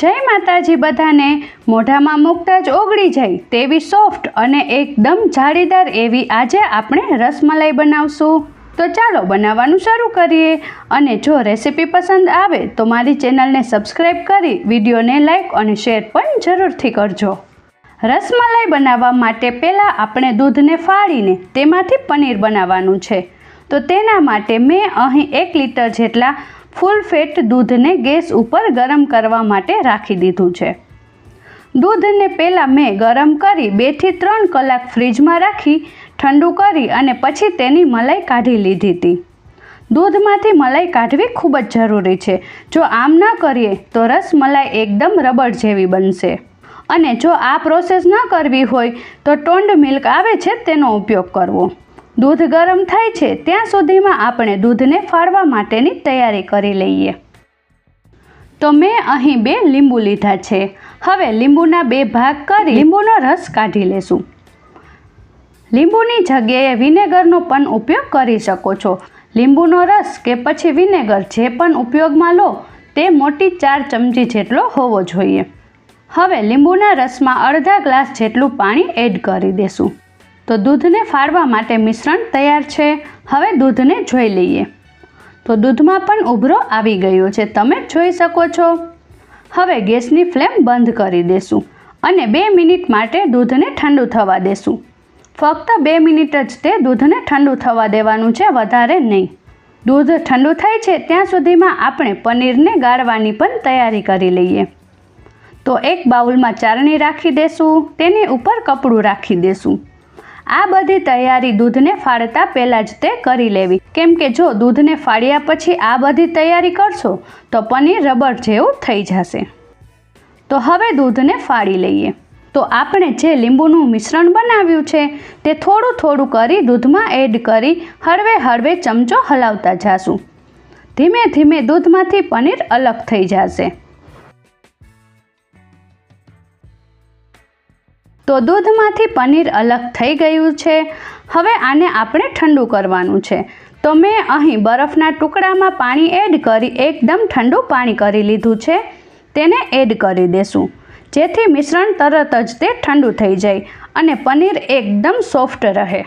જય માતાજી બધાને. મોઢામાં મૂકતા જ ઓગળી જાય તેવી સોફ્ટ અને એકદમ જાળીદાર એવી આજે આપણે રસમલાઈ બનાવશું. તો ચાલો બનાવવાનું શરૂ કરીએ અને જો રેસીપી પસંદ આવે તો મારી ચેનલને સબસ્ક્રાઈબ કરી વિડીયોને લાઈક અને શેર પણ જરૂરથી કરજો. રસમલાઈ બનાવવા માટે પહેલાં આપણે દૂધને ફાળીને તેમાંથી પનીર બનાવવાનું છે. તો તેના માટે મેં અહીં એક લીટર જેટલા ફૂલ ફેટ દૂધને ગેસ ઉપર ગરમ કરવા માટે રાખી દીધું છે. દૂધને પહેલાં મેં ગરમ કરી બેથી ત્રણ કલાક ફ્રીજમાં રાખી, ઠંડુ કરી અને પછી તેની મલાઈ કાઢી લીધી હતી. દૂધમાંથી મલાઈ કાઢવી ખૂબ જ જરૂરી છે. જો આમ ન કરીએ તો રસ મલાઈ એકદમ રબડ જેવી બનશે. અને જો આ પ્રોસેસ ન કરવી હોય તો ટોન્ડ મિલ્ક આવે છે તેનો ઉપયોગ કરવો. દૂધ ગરમ થાય છે, ત્યાં સુધીમાં આપણે દૂધને ફાળવા માટેની તૈયારી કરી લઈએ. તો મેં અહીં બે લીંબુ લીધા છે. હવે લીંબુના બે ભાગ કરી લીંબુનો રસ કાઢી લેશું. લીંબુની જગ્યાએ વિનેગરનો પણ ઉપયોગ કરી શકો છો. લીંબુનો રસ કે પછી વિનેગર જે પણ ઉપયોગમાં લો, તે મોટી ચાર ચમચી જેટલો હોવો જોઈએ. હવે લીંબુના રસમાં અડધા ગ્લાસ જેટલું પાણી એડ કરી દેશું. તો દૂધને ફાળવા માટે મિશ્રણ તૈયાર છે. હવે દૂધને જોઈ લઈએ. તો દૂધમાં પણ ઉભરો આવી ગયો છે. તમે જોઈ શકો છો. હવે ગેસની ફ્લેમ બંધ કરી દેશું અને બે મિનિટ માટે દૂધને ઠંડુ થવા દેશું. ફક્ત બે મિનિટ જ તે દૂધને ઠંડુ થવા દેવાનું છે, વધારે નહીં. દૂધ ઠંડુ થાય છે ત્યાં સુધીમાં આપણે પનીરને ગાળવાની પણ તૈયારી કરી લઈએ. તો એક બાઉલમાં ચારણી રાખી દેશું. તેની ઉપર કપડું રાખી દેશું. આ બધી તૈયારી દૂધને ફાળતા પહેલાં જ તે કરી લેવી. કેમ કે જો દૂધને ફાળ્યા પછી આ બધી તૈયારી કરશો, તો પનીર રબર જેવું થઈ જશે. તો હવે દૂધને ફાડી લઈએ. તો આપણે જે લીંબુનું મિશ્રણ બનાવ્યું છે, તે થોડું થોડું કરી દૂધમાં એડ કરી હળવે હળવે ચમચો હલાવતા જાશું. ધીમે ધીમે દૂધમાંથી પનીર અલગ થઈ જશે. તો દૂધમાંથી પનીર અલગ થઈ ગયું છે. હવે આને આપણે ઠંડુ કરવાનું છે. તો મેં અહીં બરફના ટુકડામાં પાણી એડ કરી એકદમ ઠંડુ પાણી કરી લીધું છે. તેને એડ કરી દેશું. જેથી મિશ્રણ તરત જ તે ઠંડુ થઈ જાય અને પનીર એકદમ સોફ્ટ રહે.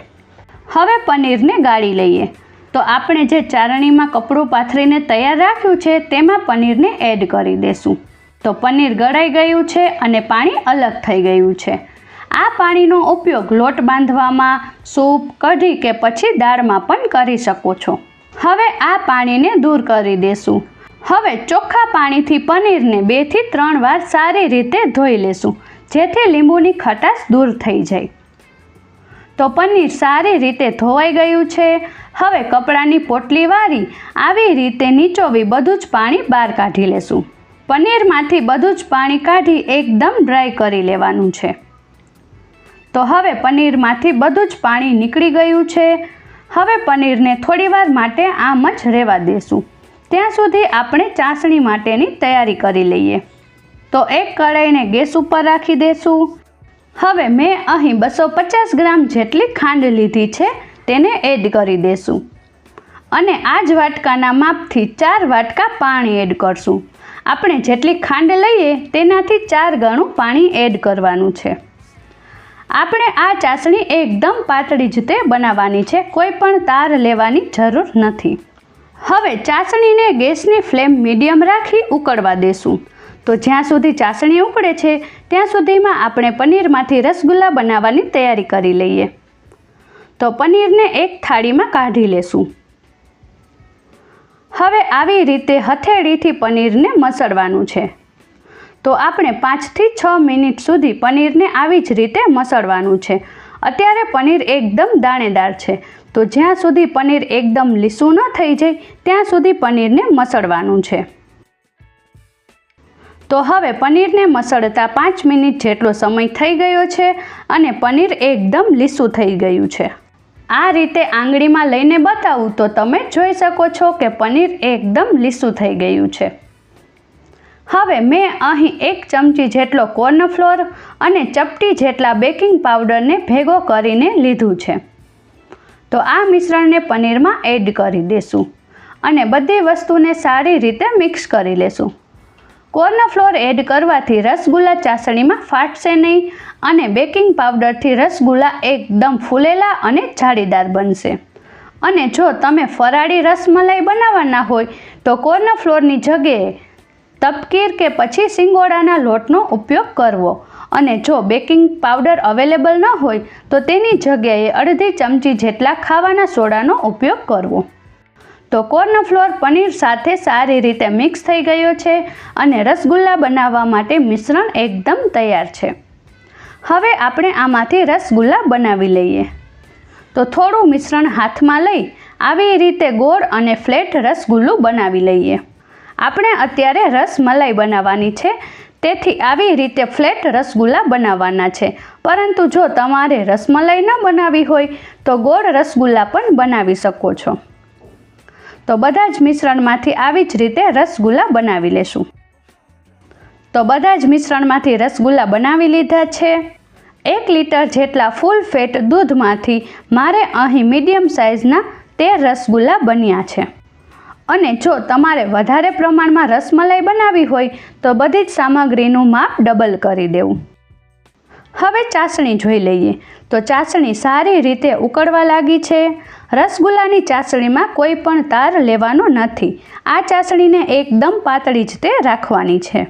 હવે પનીરને ગાળી લઈએ. તો આપણે જે ચારણીમાં કપડું પાથરીને તૈયાર રાખ્યું છે તેમાં પનીરને એડ કરી દેશું. તો પનીર ગળાઈ ગયું છે અને પાણી અલગ થઈ ગયું છે. આ પાણીનો ઉપયોગ લોટ બાંધવામાં, સૂપ, કઢી કે પછી દાળમાં પણ કરી શકો છો. હવે આ પાણીને દૂર કરી દેશું. હવે ચોખ્ખા પાણીથી પનીરને બેથી ત્રણ વાર સારી રીતે ધોઈ લેશું, જેથી લીંબુની ખટાશ દૂર થઈ જાય. તો પનીર સારી રીતે ધોવાઈ ગયું છે. હવે કપડાની પોટલી વારી આવી રીતે નીચોવી બધું જ પાણી બહાર કાઢી લેશું. પનીરમાંથી બધું જ પાણી કાઢી એકદમ ડ્રાય કરી લેવાનું છે. તો હવે પનીરમાંથી બધું જ પાણી નીકળી ગયું છે. હવે પનીરને થોડીવાર માટે આમ જ રહેવા દેશું. ત્યાં સુધી આપણે ચાસણી માટેની તૈયારી કરી લઈએ. તો એક કઢાઈને ગેસ ઉપર રાખી દેશું. હવે મેં અહીં બસો પચાસ ગ્રામ જેટલી ખાંડ લીધી છે તેને એડ કરી દેશું. અને આ જ વાટકાના માપથી ચાર વાટકા પાણી એડ કરશું. આપણે જેટલી ખાંડ લઈએ તેનાથી ચાર ગણું પાણી એડ કરવાનું છે. આપણે આ ચાસણી એકદમ પાતળી જ તે બનાવવાની છે. કોઈ પણ તાર લેવાની જરૂર નથી. હવે ચાસણીને ગેસની ફ્લેમ મીડિયમ રાખી ઉકળવા દેશું. તો જ્યાં સુધી ચાસણી ઉકળે છે, ત્યાં સુધીમાં આપણે પનીરમાંથી રસગુલ્લા બનાવવાની તૈયારી કરી લઈએ. તો પનીરને એક થાળીમાં કાઢી લેશું. હવે આવી રીતે હથેળીથી પનીરને મસળવાનું છે. તો આપણે પાંચથી છ મિનિટ સુધી પનીરને આવી જ રીતે મસળવાનું છે. અત્યારે પનીર એકદમ દાણેદાર છે. તો જ્યાં સુધી પનીર એકદમ લીસું ન થઈ જાય, ત્યાં સુધી પનીરને મસળવાનું છે. તો હવે પનીરને મસળતા પાંચ મિનિટ જેટલો સમય થઈ ગયો છે અને પનીર એકદમ લીસું થઈ ગયું છે. આ રીતે આંગળીમાં લઈને બતાવું તો તમે જોઈ શકો છો કે પનીર એકદમ લીસું થઈ ગયું છે. હવે મેં અહીં એક ચમચી જેટલો કોર્નફ્લોર અને ચપટી જેટલા બેકિંગ પાવડરને ભેગો કરીને લીધું છે. તો આ મિશ્રણને પનીરમાં એડ કરી દેશું અને બધી વસ્તુને સારી રીતે મિક્સ કરી લેશું. કોર્નફ્લોર એડ કરવાથી રસગુલ્લા ચાસણીમાં ફાટશે નહીં અને બેકિંગ પાવડરથી રસગુલ્લા એકદમ ફૂલેલા અને જાળીદાર બનશે. અને જો તમે ફરાળી રસમલાઈ બનાવવાના હોય તો કોર્નફ્લોરની જગ્યાએ તપકીર કે પછી સિંગોડાના લોટનો ઉપયોગ કરવો. અને જો બેકિંગ પાવડર અવેલેબલ ન હોય, તો તેની જગ્યાએ અડધી ચમચી જેટલા ખાવાના સોડાનો ઉપયોગ કરવો. તો કોર્નફ્લોર પનીર સાથે સારી રીતે મિક્સ થઈ ગયો છે અને રસગુલ્લા બનાવવા માટે મિશ્રણ એકદમ તૈયાર છે. હવે આપણે આમાંથી રસગુલ્લા બનાવી લઈએ. તો થોડું મિશ્રણ હાથમાં લઈ, આવી રીતે ગોળ અને ફ્લેટ રસગુલ્લું બનાવી લઈએ. આપણે અત્યારે રસમલાઈ બનાવવાની છે. તેથી આવી રીતે ફ્લેટ રસગુલ્લા બનાવવાના છે. પરંતુ જો તમારે રસમલાઈ ન બનાવવી હોય, તો ગોળ રસગુલ્લા પણ બનાવી શકો છો. તો બધા જ મિશ્રણમાંથી આવી જ રીતે રસગુલ્લા બનાવી લેશું. તો બધા જ મિશ્રણમાંથી રસગુલ્લા બનાવી લીધા છે. એક લીટર જેટલા ફૂલ ફેટ દૂધમાંથી મારે અહીં મીડિયમ સાઇઝના તેર રસગુલ્લા બન્યા છે. અને જો તમારે વધારે પ્રમાણમાં રસમલાઈ બનાવી હોય, તો બધી જ સામગ્રીનું માપ ડબલ કરી દેવું. હવે ચાસણી જોઈ લઈએ. તો ચાસણી સારી રીતે ઉકળવા લાગી છે. રસગુલ્લાની ચાસણીમાં કોઈ પણ તાર લેવાનો નથી. આ ચાસણીને એકદમ પાતળી જ તે રાખવાની છે.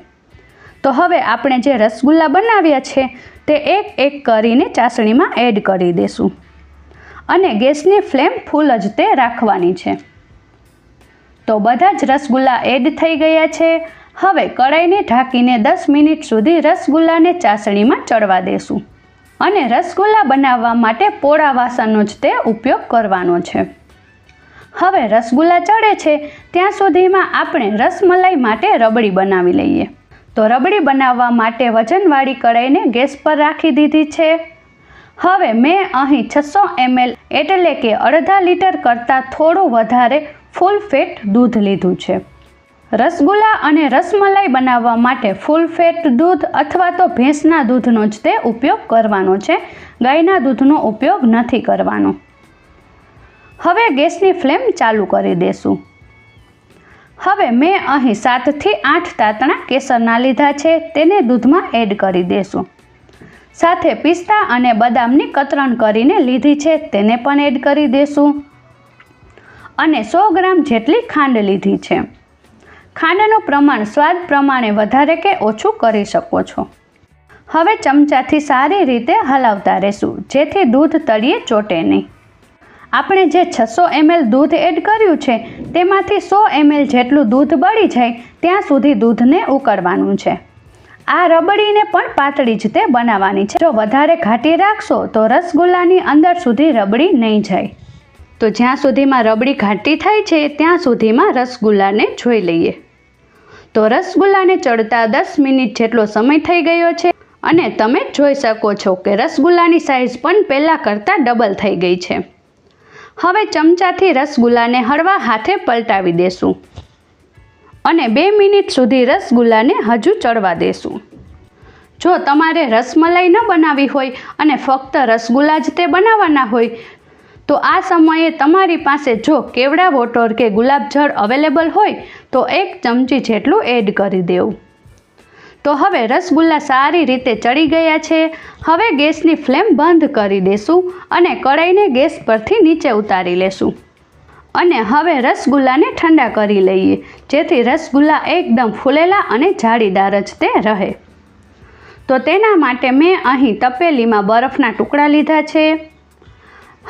તો હવે આપણે જે રસગુલ્લા બનાવ્યા છે, તે એક એક કરીને ચાસણીમાં એડ કરી દેશું. અને ગેસની ફ્લેમ ફૂલ જ તે રાખવાની છે. તો બધા જ રસગુલ્લા એડ થઈ ગયા છે. હવે કડાઈને ઢાંકીને દસ મિનિટ સુધી રસગુલ્લાને ચાસણીમાં ચડવા દેશું. અને રસગુલ્લા બનાવવા માટે પોળા વાસણનો જ તે ઉપયોગ કરવાનો છે. હવે રસગુલ્લા ચડે છે, ત્યાં સુધીમાં આપણે રસમલાઈ માટે રબડી બનાવી લઈએ. તો રબડી બનાવવા માટે વજનવાળી કડાઈને ગેસ પર રાખી દીધી છે. હવે મેં અહીં છસો એમએલ એટલે કે અડધા લીટર કરતાં થોડું વધારે ફૂલ ફેટ દૂધ લીધું છે. રસગુલ્લા અને રસમલાઈ બનાવવા માટે ફૂલ ફેટ દૂધ અથવા તો ભેંસના દૂધનો જ તે ઉપયોગ કરવાનો છે. ગાયના દૂધનો ઉપયોગ નથી કરવાનો. હવે ગેસની ફ્લેમ ચાલુ કરી દેશું. હવે મેં અહીં સાતથી આઠ તાતણા કેસરના લીધા છે. તેને દૂધમાં એડ કરી દેશું. સાથે પિસ્તા અને બદામની કતરણ કરીને લીધી છે. તેને પણ એડ કરી દેશું. અને સો ગ્રામ જેટલી ખાંડ લીધી છે. ખાંડનું પ્રમાણ સ્વાદ પ્રમાણે વધારે કે ઓછું કરી શકો છો. હવે ચમચાથી સારી રીતે હલાવતા રહેશું, જેથી દૂધ તળિયે ચોટે નહીં. આપણે જે છસો એમએલ દૂધ એડ કર્યું છે, તેમાંથી સો એમએલ જેટલું દૂધ બળી જાય, ત્યાં સુધી દૂધને ઉકળવાનું છે. આ રબડીને પણ પાતળી જ તે બનાવવાની છે. જો વધારે ઘાટી રાખશો તો રસગુલ્લાની અંદર સુધી રબડી નહીં જાય. તો જ્યાં સુધીમાં રબડી ઘાટી થાય છે, ત્યાં સુધીમાં રસગુલ્લાને જોઈ લઈએ. તો રસગુલ્લાને ચડતા દસ મિનિટ જેટલો સમય થઈ ગયો છે અને તમે જોઈ શકો છો કે રસગુલ્લાની સાઇઝ પણ પહેલાં કરતાં ડબલ થઈ ગઈ છે. હવે ચમચાથી રસગુલ્લાને હળવા હાથે પલટાવી દેશું. અને બે મિનિટ સુધી રસગુલ્લાને હજુ ચડવા દેશું. જો તમારે રસમલાઈ ન બનાવવી હોય અને ફક્ત રસગુલ્લા જ તે બનાવવાના હોય, તો આ સમયે તમારી પાસે જો કેવડા વોટર કે ગુલાબજળ અવેલેબલ હોય, તો એક ચમચી જેટલું એડ કરી દેવું. તો હવે રસગુલ્લા સારી રીતે ચડી ગયા છે. હવે ગેસની ફ્લેમ બંધ કરી દેશું અને કડાઈને ગેસ પરથી નીચે ઉતારી લેશું. અને હવે રસગુલ્લાને ઠંડા કરી લઈએ, જેથી રસગુલ્લા એકદમ ફૂલેલા અને જાળીદાર જ તે રહે. તો તેના માટે મેં અહીં તપેલીમાં બરફના ટુકડા લીધા છે.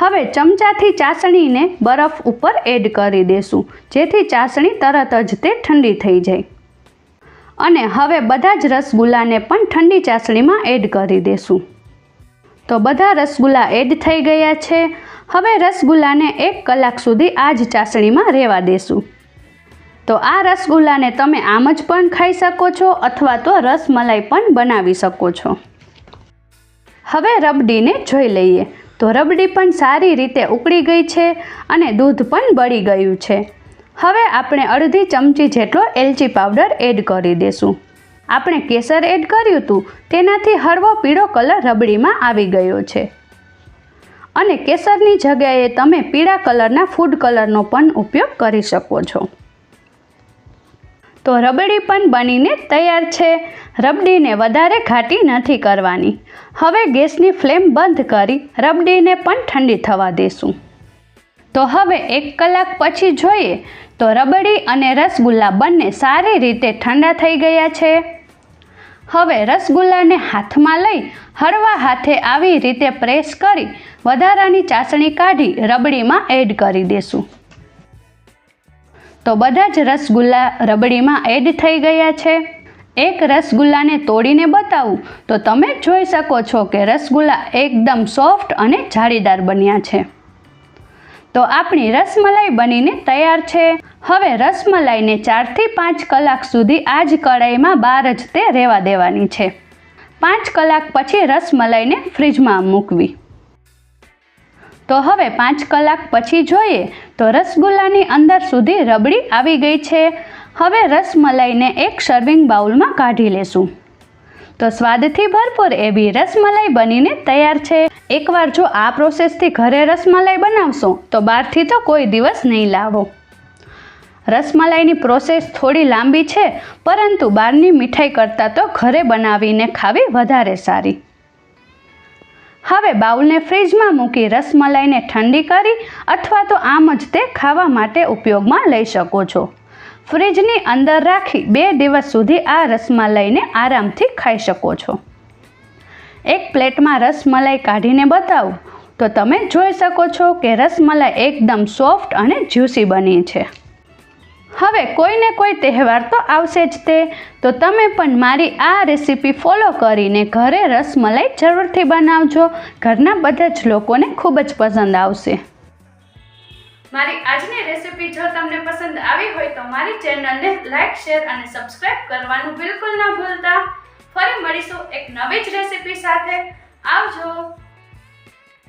હવે ચમચાથી ચાસણીને બરફ ઉપર એડ કરી દેશું, જેથી ચાસણી તરત જ તે ઠંડી થઈ જાય. અને હવે બધા જ રસગુલ્લાને પણ ઠંડી ચાસણીમાં એડ કરી દેશું. તો બધા રસગુલ્લા એડ થઈ ગયા છે. હવે રસગુલ્લાને એક કલાક સુધી આ જ ચાસણીમાં રહેવા દેશું. તો આ રસગુલ્લાને તમે આમ જ પણ ખાઈ શકો છો અથવા તો રસમલાઈ પણ બનાવી શકો છો. હવે રબડીને જોઈ લઈએ. તો રબડી પણ સારી રીતે ઉકળી ગઈ છે અને દૂધ પણ બળી ગયું છે. હવે આપણે અડધી ચમચી જેટલો એલચી પાવડર એડ કરી દેશું. આપણે કેસર એડ કર્યું હતું તેનાથી હળવો પીળો કલર રબડીમાં આવી ગયો છે. અને કેસરની જગ્યાએ તમે પીળા કલરના ફૂડ કલરનો પણ ઉપયોગ કરી શકો છો. તો રબડી પણ બનીને તૈયાર છે. રબડીને વધારે ઘાટી નથી કરવાની. હવે ગેસની ફ્લેમ બંધ કરી રબડીને પણ ઠંડી થવા દેશું. તો હવે એક કલાક પછી જોઈએ તો રબડી અને રસગુલ્લા બંને સારી રીતે ઠંડા થઈ ગયા છે. હવે રસગુલ્લાને હાથમાં લઈ હળવા હાથે આવી રીતે પ્રેસ કરી વધારાની ચાસણી કાઢી રબડીમાં એડ કરી દેશું. તો બધા જ રસગુલ્લા રબડીમાં એડ થઈ ગયા છે. એક રસગુલ્લાને તોડીને બતાવું. તો તમે જોઈ શકો છો કે રસગુલ્લા એકદમ સોફ્ટ અને જાળીદાર બન્યા છે. તો આપણી રસમલાઈ બનીને તૈયાર છે. હવે રસમલાઈને ચારથી પાંચ કલાક સુધી આ જ કડાઈમાં બહાર જ તે રહેવા દેવાની છે. પાંચ કલાક પછી રસમલાઈને ફ્રીજમાં મૂકવી. તો હવે પાંચ કલાક પછી જોઈએ તો રસગુલ્લાની અંદર સુધી રબડી આવી ગઈ છે. હવે રસમલાઈને એક સર્વિંગ બાઉલમાં કાઢી લેશું. તો સ્વાદથી ભરપૂર એવી રસમલાઈ બનીને તૈયાર છે. એકવાર જો આ પ્રોસેસથી ઘરે રસમલાઈ બનાવશો, તો બહારથી તો કોઈ દિવસ નહીં લાવો. રસમલાઈની પ્રોસેસ થોડી લાંબી છે, પરંતુ બહારની મીઠાઈ કરતાં તો ઘરે બનાવીને ખાવી વધારે સારી. હવે બાઉલને ફ્રીજમાં મૂકી રસમલાઈને ઠંડી કરી, અથવા તો આમ જ તે ખાવા માટે ઉપયોગમાં લઈ શકો છો. ફ્રીજની અંદર રાખી બે દિવસ સુધી આ રસમલાઈને આરામથી ખાઈ શકો છો. એક પ્લેટમાં રસમલાઈ કાઢીને બતાવું. તો તમે જોઈ શકો છો કે રસમલાઈ એકદમ સોફ્ટ અને જ્યુસી બની છે. હવે કોઈને કોઈ તહેવાર તો આવશે જ તે. તો તમે પણ મારી આ રેસીપી ફોલો કરીને ઘરે રસમલાઈ જરૂરથી બનાવજો. ઘરના બધા જ લોકોને ખૂબ જ પસંદ આવશે. મારી આજની રેસીપી જો તમને પસંદ આવી હોય તો મારી ચેનલને લાઈક શેર અને સબસ્ક્રાઇબ કરવાનું બિલકુલ ના ભૂલતા. ફરી મળીશું એક નવી જ રેસીપી સાથે. આવજો.